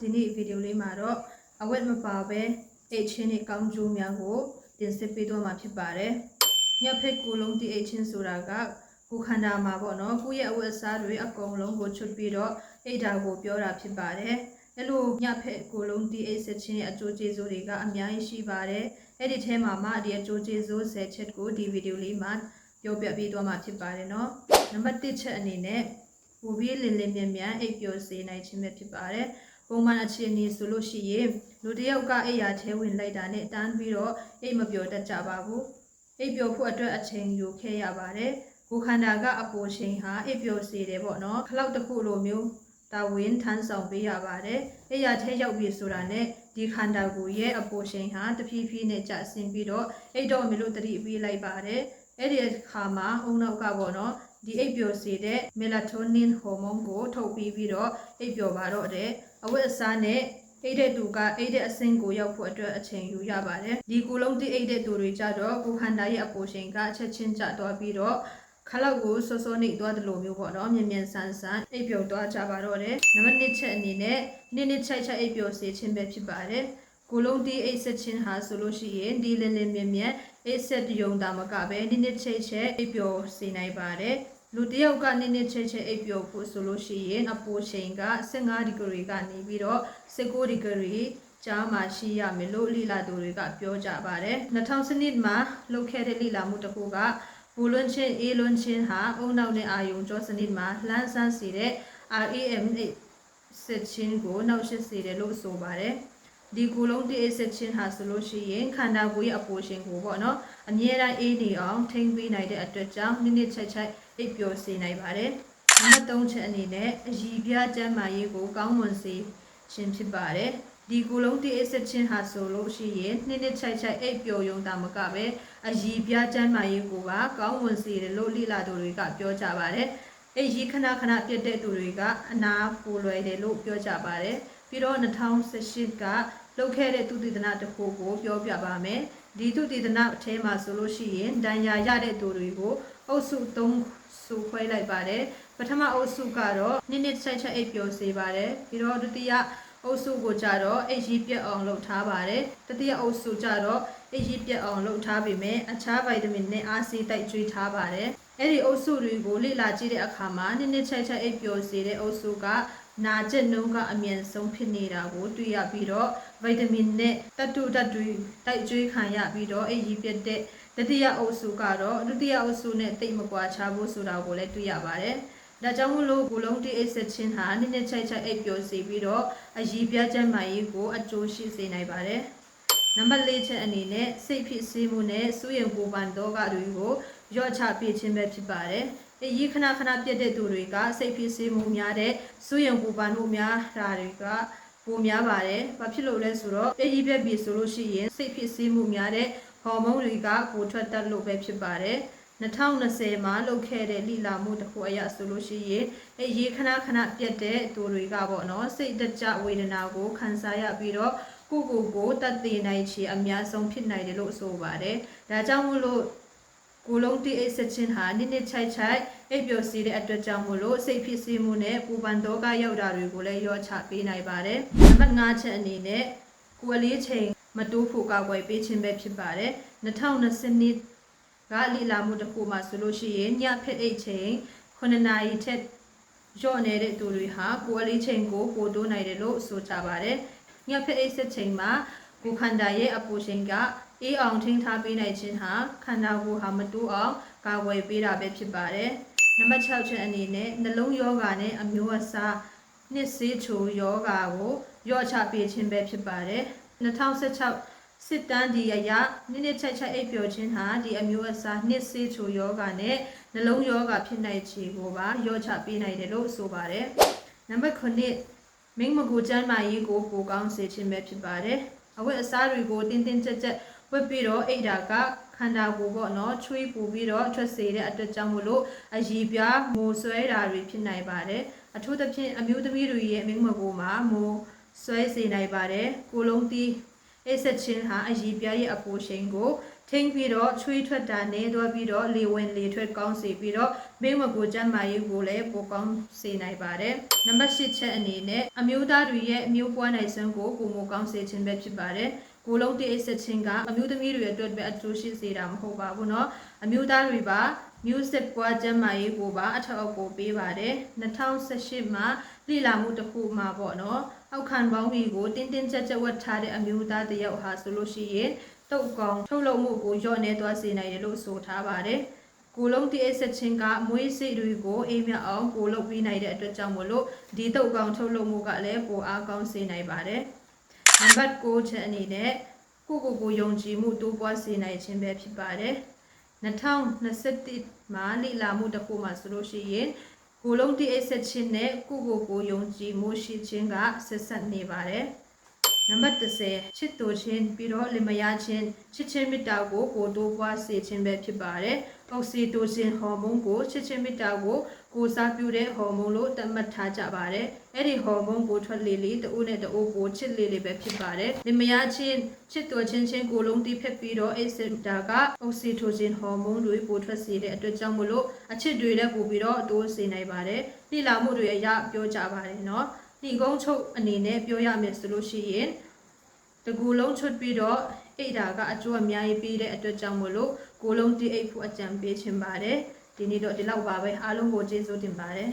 ဒီနေ့ဗီဒီယိုလေးမှာတော့အဝတ်မပါပဲအိတ်ချင်းနဲ့ကောင်းကျိုးများကိုတင်ဆက်ပေးသွားမှာဖြစ်ပါတယ်။ညက်ဖက်ကိုလုံးတိအိတ်ချင်းဆိုတာကကိုယ်ခန္ဓာမှာပေါ့နော်ကိုယ့်ရဲ့အဝတ်အစားတွေအကုန်လုံးကိုချွတ်ပြီးတော့အိတ်ဓာတ်ကိုပြောတာဖြစ်ပါတယ်။အဲ့လိုညက်ဖက်ကိုလုံးတိအိတ်ဆက်ချင်းရဲ့အကျိုးကျေးဇူးတွေကအများကြီးရှိပါတယ်။အဲ့ဒီထဲမှာမှဒီအကျိုးကျေးဇူး10ချက်ကိုဒီဗီဒီယိုလေးမှာပြောပြပေးသွားမှာဖြစ်ပါတယ်နော်။နံပါတ်1ချက်အနေနဲ့ပူပြီးလင်းလင်းမြန်မြန်အိပ်ပျော်စေနိုင်ခြင်းပဲဖြစ်ပါတယ်။ ပုံမှန်အခြေအနေဆိုလို့ရှိရင်လူတစ်ယောက်ကအိပ်ရာထဲဝင်လိုက်တာနဲ့တန်းပြီးတော့အိပ်မပျော်တတ်ကြပါဘူး။အိပ်ပျော်ဖို့အတွက်အချိန်ယူခဲ့ရပါတယ်။ကိုယ်ခန္ဓာကအပူချိန်ဟာအိပ်ပျော်စေတယ်ပေါ့နော်။ခလောက်တစ်ခုလိုမျိုးတာဝန်ထမ်းဆောင်ပေးရပါတယ်။အိပ်ရာထဲရောက်ပြီဆိုတာနဲ့ဒီခန္ဓာကိုယ်ရဲ့အပူချိန်ဟာတဖြည်းဖြည်းနဲ့ကျဆင်းပြီးတော့အိပ်တော့မလို့တတိပေးလိုက်ပါတယ်။အဲ့ဒီအခါမှာအုံနောက်ကပေါ့နော် ဒီအိပ်ပျော်စေတဲ့ melatonin ဟော်မုန်းကို ထုတ်ပြီးပြီးတော့အိပ်ပျော်ပါတော့တယ်အဝတ်အစားနဲ့အိတ်တဲ့သူကအိတ်တဲ့အဆင့်ကိုရောက်ဖို့အတွက်အချိန်ယူရပါတယ်ဒီကူလုံးတိအိတ်တဲ့သူတွေကြတော့ကိုခန္ဓာရဲ့အပိုရှင်ကအချက်ချင်းကျသွားပြီးတော့ခလောက်ကိုစောစောနေသွားတယ်လို့မျိုးပေါ့နော်မြင်မြန်ဆန်းဆန်းအိပ်ပျော်သွားကြပါတော့တယ်နံပါတ်1ချက်အနေနဲ့နေ့နေ့ချိုက်ချိုက်အိပ်ပျော်စေခြင်းပဲဖြစ်ပါတယ်ကိုလုံးတီးအိတ်ဆက်ချင်းဟာဆိုလို့ရှိရင်ဒီလင်းလင်းမြင်မြန်အိတ်ဆက်ယုံတာမကပဲနေ့နေ့ချိတ်ချက်အိပ်ပျော်စေနိုင်ပါတယ် လူတစ်ယောက်ကနေ့နေ့ချက်ချက်အိပ်ပျော်ဖို့ဆိုလို့ရှိရင်အပိုချိန်က15ဒီဂရီကနေပြီးတော့19ဒီဂရီကြားမှာရှိရမယ်လို့လိလာသူတွေကပြောကြပါတယ်2000စနစ်မှာလုပ်ခဲ့တဲ့လိလာမှုတစ်ခုကဘူလွန်ချင်းအေးလွန်ချင်းဟာအုံနောက်နဲ့အာယုံကြောစနစ်မှာလှမ်းဆန်းစေတဲ့ RAM စစ်ချင်းကိုနှောက်ရှက်စေတယ်လို့ဆိုပါတယ် ဒီကူလုံးတိအစစ်ချင်းဟာဆိုလို့ရှိရင်ခန္ဓာကိုယ်ရဲ့အပိုရှင်ကိုပေါ့နော်အမြဲတမ်းအေးနေအောင်ထိန်းပေးနိုင်တဲ့အတွက်ကြောင့်နိနစ်ချက်ချက်အိပ်ပျော်စေနိုင်ပါတယ်။နံပါတ်3ချက်အနေနဲ့အရည်ပြကျန်းမာရေးကိုကောင်းမွန်စေခြင်းဖြစ်ပါတယ်။ဒီကူလုံးတိအစစ်ချင်းဟာဆိုလို့ရှိရင်နိနစ်ချက်ချက်အိပ်ပျော်ရုံတာမကပဲအရည်ပြကျန်းမာရေးကိုပါကောင်းမွန်စေတယ်လို့လိလာသူတွေကပြောကြပါတယ်။အဲ့ဒီခဏခဏပြတ်တဲ့သူတွေကအနာပူလွယ်တယ်လို့ပြောကြပါတယ်။ပြီးတော့2018က လုပ်ခဲ့တဲ့သူတည်တနာတစ်ခုကိုပြောပြပါမယ်။ဒီသူတည်တနာအထဲမှာဆိုလို့ရှိရင်ဒဏ်ရာရတဲ့သူတွေကိုအုပ်စု3စုခွဲလိုက်ပါတယ်ပထမအုပ်စုကတော့နစ်နစ်ဆက်ချက်အိပ်ပျော်စေပါတယ်ပြီးတော့ဒုတိယအုပ်စုကိုကြတော့အိပ်ကြီးပြတ်အောင်လုပ်ထားပါတယ်တတိယအုပ်စုကြတော့အိပ်ကြီးပြတ်အောင်လုပ်ထားပေမဲ့အခြားဗိုက်တာမင်နဲ့အားစီးတိုက်ကျွေးထားပါတယ်အဲ့ဒီအုပ်စုတွေကိုလေ့လာကြည့်တဲ့အခါမှာနစ်နစ်ချက်ချက်အိပ်ပျော်စေတဲ့အုပ်စုက နာကျက်နှုံးကအမြန်ဆုံးဖြစ်နေတာကိုတွေ့ရပြီးတော့ဗိုက်တာမင်နဲ့တတုတတ်တွေတိုက်ကျွေးခံရပြီးတော့အိပ်ကြီးပြတ်တဲ့တတိယအုပ်စုကတော့ဒုတိယအုပ်စုနဲ့တိတ်မကွာခြားဖို့ဆိုတာကိုလည်းတွေ့ရပါတယ်။ဒါကြောင့်မလို့ကိုလုံးတိအိတ်ဆက်ချင်းဟာနည်းနည်းချိုက်ချိုက်အိပ်ပျော်စေပြီးတော့အရည်ပြကျန်းမာရေးကိုအကျိုးရှိစေနိုင်ပါတယ်။နံပါတ်၄ချက်အနေနဲ့စိတ်ဖြစ်စေမှုနဲ့စူးရင်ပူပန်တော့ကတွေကိုရော့ချပြခြင်းပဲဖြစ်ပါတယ်။ အရေးခဏခဏပြတ်တဲ့သူတွေကစိတ်ဖြစ်စေမှုများတဲ့စူးရင်ပူပန်မှုများတာတွေကပိုများပါတယ်။ဘာဖြစ်လို့လဲဆိုတော့အရေးပြက်ပြီဆိုလို့ရှိရင်စိတ်ဖြစ်စေမှုများတဲ့ဟော်မုန်းတွေကကိုထွက်တက်လို့ပဲဖြစ်ပါတယ်2020မှာလုပ်ခဲ့တဲ့လိလာမှုတစ်ခုအရဆိုလို့ရှိရင်အဲရေခဏခဏပြတ်တဲ့သူတွေကပေါ့နော်စိတ်တကြဝေဒနာကိုခံစားရပြီးတော့ကိုကိုကိုတတ်သိနိုင်ချေအများဆုံးဖြစ်နိုင်တယ်လို့ဆိုပါတယ်ဒါကြောင့်မို့လို့ ကိုလုံးတိအိတ်ဆက်ချင်းဟာနစ်နစ်ချိုက်ချိုက်အိပ်ပျော်စီတဲ့အတွက်ကြောင့်မို့လို့စိတ်ဖြစ်စီမှုနဲ့ပူပန်တော့ကရောက်တာတွေကိုလည်းရောချပေးနိုင်ပါတယ်နံပါတ်5ချက်အနေနဲ့ကိုယ်လေးချိန်မတိုးဖို့ကောက်ွယ်ပေးခြင်းပဲဖြစ်ပါတယ်2020နှစ်ကလီလာမှုတစ်ခုမှဆိုလို့ရှိရင်ညဖက်အိတ်ချိန်9နာရီထက်ရော့နေတဲ့သူတွေဟာကိုယ်အလေးချိန်ကိုပိုတိုးနိုင်တယ်လို့ဆိုကြပါတယ်ညဖက်အိတ်ဆက်ချိန်မှာကိုခန္ဓာရဲ့အပူချိန်က အေးအောင်ထိန်းထားပေးနိုင်ခြင်းဟာခန္ဓာကိုယ်ဟာမတိုးအောင်ကာကွယ်ပေးတာပဲဖြစ်ပါတယ်နံပါတ်6ချက်အနေနဲ့နှလုံးယောဂါနဲ့အမျိုးအစားနှစ်စေးချိုယောဂါကိုရော့ချပေးခြင်းပဲဖြစ်ပါတယ်2016စစ်တမ်းဒီအရာနိနစ်ချက်ချက်အိပ်ပျော်ခြင်းဟာဒီအမျိုးအစားနှစ်စေးချိုယောဂနဲ့နှလုံးယောဂဖြစ်နိုင်ခြေကိုပါရောချပေးနိုင်တယ်လို့ဆိုပါတယ်။နံပါတ်9မင်းမကူကျမ်းမာရေးကိုပိုကောင်းစေခြင်းပဲဖြစ်ပါတယ်။အဝတ်အစားတွေကိုတင်းတင်းကြပ်ကြပ် ဝတ်ပြီးတော့အိတ်တာကခန္ဓာကိုယ်ပေါ့နော်ချွေးပူပြီးတော့ထွက်စေတဲ့အတွက်ကြောင့်မို့လို့အရည်ပြားမိုးဆွဲတာတွေဖြစ်နိုင်ပါတယ်။အထူးသဖြင့်အမျိုးသမီးတွေရဲ့မင်းမကူမှာမိုးဆွဲစေနိုင်ပါတယ်ကိုလုံးတီး အိတ်ဆက်ချင်းဟာအရည်ပြားရဲ့အပူချိန်ကို ထိမ့်ပြီးတော့ချွေးထွက်တာနေသွားပြီးတော့လေဝင်လေထွက်ကောင်းစေပြီးတော့မိမကိုကျန်းမာရေးကိုလည်းပိုကောင်းစေနိုင်ပါတယ်နံပါတ်၈ချက်အနေနဲ့အမျိုးသားတွေရဲ့အမျိုးပွားနိုင်စွမ်းကိုပုံမကောင်းစေခြင်းပဲဖြစ်ပါတယ်ကိုလုံးတိအိတ်ဆက်ခြင်းကအမျိုးသမီးတွေအတွက်ပဲအကျိုးရှိစေတာမဟုတ်ပါဘူးเนาะအမျိုးသားတွေပါ music ပွားကျမ်းမာရေးကိုပါအထောက်အကူပေးပါတယ်2018မှာ လိလာမှုတစ်ခုမှာပေါ့နော်အောက်ခံပေါင်းကြီးကိုတင်းတင်းကြပ်ကြပ်ဝတ်ထားတဲ့အမျိုးသားတစ်ယောက်ဟာဆိုလို့ရှိရင်တုတ်ကောင်ထုတ်လုပ်မှုကိုညှော့နေသွားစေနိုင်တယ်လို့ဆိုထားပါတယ်ကိုလုံးတိအဆက်ချင်းကမွေးစိတ်တွေကိုအိမ်မြအောင်ကိုလုပ်ပြီးနိုင်တဲ့အတွက်ကြောင့်မို့လို့ဒီတုတ်ကောင်ထုတ်လုပ်မှုကလည်းပိုအားကောင်းစေနိုင်ပါတယ်နံပါတ်9ချက်အနေနဲ့ကိုကိုကိုယုံကြည်မှုတိုးပွားစေနိုင်ခြင်းပဲဖြစ်ပါတယ်2021မှာလိလာမှုတစ်ခုမှာဆိုလို့ရှိရင် ကိုလုံးတိအိတ်ဆက်ချင်းနဲ့ကိုကိုကိုယုံကြည်မှုရှိခြင်းကဆက်ဆက်နေပါတယ် နံပါတ်30ချစ်တူချင်းပြီးတော့လင်မယားချင်းချစ်ချင်းမေတ္တာကိုကိုတိုးပွားစေခြင်းပဲဖြစ်ပါတယ်အောက်ဆီတိုစင်ဟော်မုန်းကိုချစ်ချင်းမေတ္တာကိုကိုစားပြုတဲ့ဟော်မုန်းလို့သတ်မှတ်ထားကြပါတယ်အဲ့ဒီဟော်မုန်းကိုထွက်လေလေတအိုးနဲ့တအိုးကိုချစ်လေလေပဲဖြစ်ပါတယ်လင်မယားချင်းချစ်တူချင်းချင်းကိုလုံးတိဖက်ပြီးတော့အိတ်စင်တာကအောက်ဆီတိုစင်ဟော်မုန်းတွေပိုထွက်စေတဲ့အတွက်ကြောင့်မလို့အချစ်တွေလည်းပို့ပြီးတော့အတိုးစေနိုင်ပါတယ်လိလာမှုတွေအရပြောကြပါတယ်เနှီးကုန်းချုပ်အနေနဲ့ပြောရမယ်ဆိုလို့ရှိရင်တကူလုံးချွတ်ပြီးတော့အိတ်တာကအကျိုးအများကြီးပေးတဲ့အတွက်ကြောင့်မို့လို့ကိုလုံးတိအိတ်ဖို့အကြံပေးချင်ပါတယ်ဒီနေ့တော့ဒီလောက်ပါပဲအားလုံးကိုကျေးဇူးတင်ပါတယ်